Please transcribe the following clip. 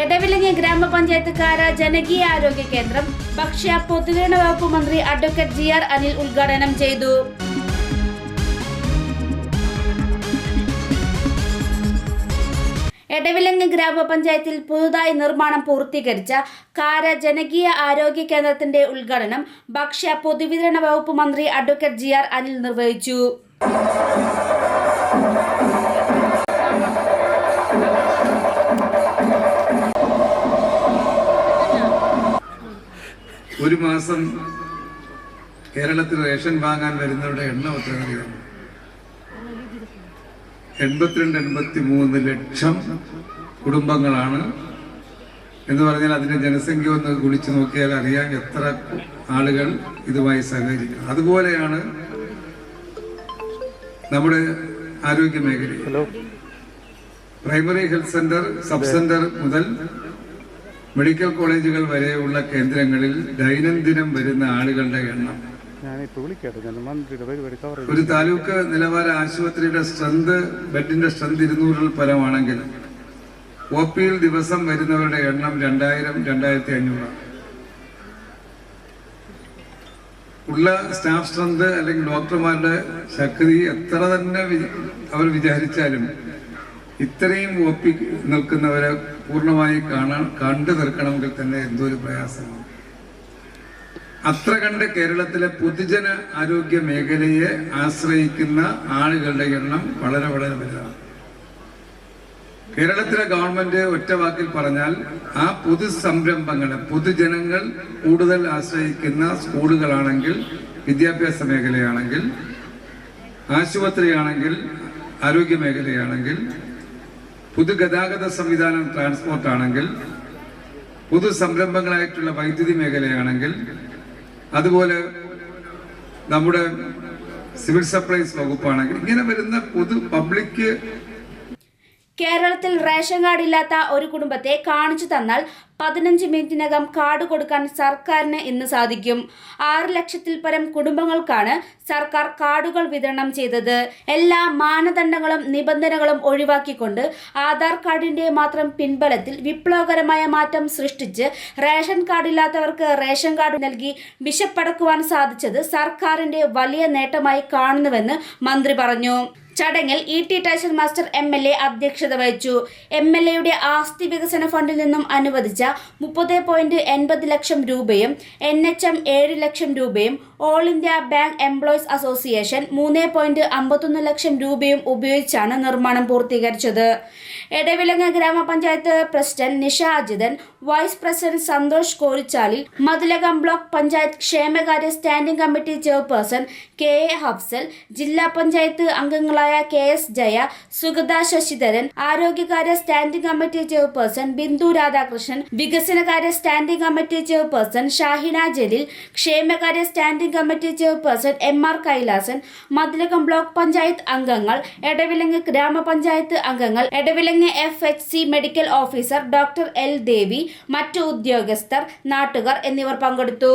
എടവിലങ്ങി ഗ്രാമപഞ്ചായത്ത് കാര ജനകീയ ആരോഗ്യ കേന്ദ്രം ഭക്ഷ്യ പൊതുവിതരണ വകുപ്പ് മന്ത്രി അഡ്വക്കേറ്റ് ജി ആർ അനിൽ ഉദ്ഘാടനം ചെയ്തു. എടവിലങ്ങ് ഗ്രാമപഞ്ചായത്തിൽ പുതുതായി നിർമ്മാണം പൂർത്തീകരിച്ച കാര ജനകീയ ആരോഗ്യ കേന്ദ്രത്തിന്റെ ഉദ്ഘാടനം ഭക്ഷ്യ പൊതുവിതരണ വകുപ്പ് മന്ത്രി അഡ്വക്കേറ്റ് ജി ആർ അനിൽ നിർവഹിച്ചു. ഒരു മാസം കേരളത്തിൽ റേഷൻ വാങ്ങാൻ വരുന്നവരുടെ എണ്ണം എത്ര അറിയാം എൺപത്തിരണ്ട് എൺപത്തി മൂന്ന് ലക്ഷം കുടുംബങ്ങളാണ്. എന്ന് പറഞ്ഞാൽ അതിന്റെ ജനസംഖ്യ ഒന്ന് കുളിച്ചു നോക്കിയാൽ അറിയാം എത്ര ആളുകൾ ഇതുമായി സഹകരിക്കും. അതുപോലെയാണ് നമ്മുടെ ആരോഗ്യ മേഖലയിൽ primary health centre sub centre മുതൽ മെഡിക്കൽ കോളേജുകൾ വരെയുള്ള കേന്ദ്രങ്ങളിൽ ദൈനംദിനം വരുന്ന ആളുകളുടെ എണ്ണം. ഒരു താലൂക്ക് നിലവാര ആശുപത്രിയുടെ സ്ട്രെങ്ത് ബെഡിന്റെ സ്ട്രെങ്ത് ഇരുന്നൂറിൽ പരമാണെങ്കിൽ ഒ പിയിൽ ദിവസം വരുന്നവരുടെ എണ്ണം രണ്ടായിരം രണ്ടായിരത്തി അഞ്ഞൂറാണ്. ഉള്ള സ്റ്റാഫ് സ്ട്രെങ്ത് അല്ലെങ്കിൽ ഡോക്ടർമാരുടെ ശക്തി എത്ര തന്നെ അവർ വിചാരിച്ചാലും ഇത്രയും ഓപ്പി നിൽക്കുന്നവരെ പൂർണമായി കാണാൻ കണ്ടു തീർക്കണമെങ്കിൽ തന്നെ എന്തോ ഒരു പ്രയാസമാണ്. അത്ര കണ്ട് കേരളത്തിലെ പൊതുജന ആരോഗ്യ മേഖലയെ ആശ്രയിക്കുന്ന ആളുകളുടെ എണ്ണം വളരെ വളരെ വലുതാണ്. കേരളത്തിലെ ഗവൺമെന്റ് ഒറ്റ വാക്കിൽ പറഞ്ഞാൽ ആ പൊതു സംരംഭങ്ങളെ പൊതുജനങ്ങൾ കൂടുതൽ ആശ്രയിക്കുന്ന സ്കൂളുകളാണെങ്കിൽ വിദ്യാഭ്യാസ മേഖലയാണെങ്കിൽ ആശുപത്രിയാണെങ്കിൽ ആരോഗ്യ മേഖലയാണെങ്കിൽ പൊതുഗതാഗത സംവിധാനം ട്രാൻസ്പോർട്ട് ആണെങ്കിൽ പൊതു സംരംഭങ്ങളായിട്ടുള്ള വൈദ്യുതി മേഖലയാണെങ്കിൽ അതുപോലെ നമ്മുടെ സിവിൽ സപ്ലൈസ് വകുപ്പാണെങ്കിൽ ഇങ്ങനെ വരുന്ന പൊതു പബ്ലിക് കേരളത്തിൽ റേഷൻ കാർഡ് ഇല്ലാത്ത ഒരു കുടുംബത്തെ കാണിച്ചു തന്നാൽ പതിനഞ്ച് മിനിറ്റിനകം കാർഡ് കൊടുക്കാൻ സർക്കാരിന് ഇന്ന് സാധിക്കും. ആറ് ലക്ഷത്തിൽ പരം കുടുംബങ്ങൾക്കാണ് സർക്കാർ കാർഡുകൾ വിതരണം ചെയ്തത്. എല്ലാ മാനദണ്ഡങ്ങളും നിബന്ധനകളും ഒഴിവാക്കിക്കൊണ്ട് ആധാർ കാർഡിന്റെ മാത്രം പിൻബലത്തിൽ വിപ്ലവകരമായ മാറ്റം സൃഷ്ടിച്ച് റേഷൻ കാർഡ് ഇല്ലാത്തവർക്ക് റേഷൻ കാർഡ് നൽകി വിശപ്പടക്കുവാൻ സാധിച്ചത് സർക്കാരിന്റെ വലിയ നേട്ടമായി കാണുന്നുവെന്ന് മന്ത്രി പറഞ്ഞു. ചടങ്ങിൽ E T Taison master M L A അധ്യക്ഷത വഹിച്ചു. എം എൽ എയുടെ ആസ്തി വികസന ഫണ്ടിൽ നിന്നും അനുവദിച്ച മുപ്പത് പോയിന്റ് എൺപത് ലക്ഷം രൂപയും എൻ എച്ച് എം ഏഴ് ലക്ഷം രൂപയും all India bank employees association മൂന്ന് പോയിന്റ് അമ്പത്തൊന്ന് ലക്ഷം രൂപയും ഉപയോഗിച്ചാണ് നിർമ്മാണം പൂർത്തീകരിച്ചത്. എടവിലങ്ങ് ഗ്രാമപഞ്ചായത്ത് president Nisha Ajithan vice president Santhosh Korichalil Mathilakam block panchayat ക്ഷേമകാര്യ standing committee chairperson K A Hafsal ജില്ലാ പഞ്ചായത്ത് അംഗങ്ങളായ K S Jaya Sugatha Sasidharan ആരോഗ്യകാര്യ standing committee chairperson Bindu Radhakrishnan വികസനകാര്യ standing committee chairperson Shahina Jaleel ക്ഷേമകാര്യ standing committee chairperson M R Kailasan Mathilakam block panchayat അംഗങ്ങൾ എടവിലങ്ങ് ഗ്രാമപഞ്ചായത്ത് അംഗങ്ങൾ Edavilangu F H C medical officer doctor L Devi മറ്റു ഉദ്യോഗസ്ഥർ നാട്ടുകാർ എന്നിവർ പങ്കെടുത്തു.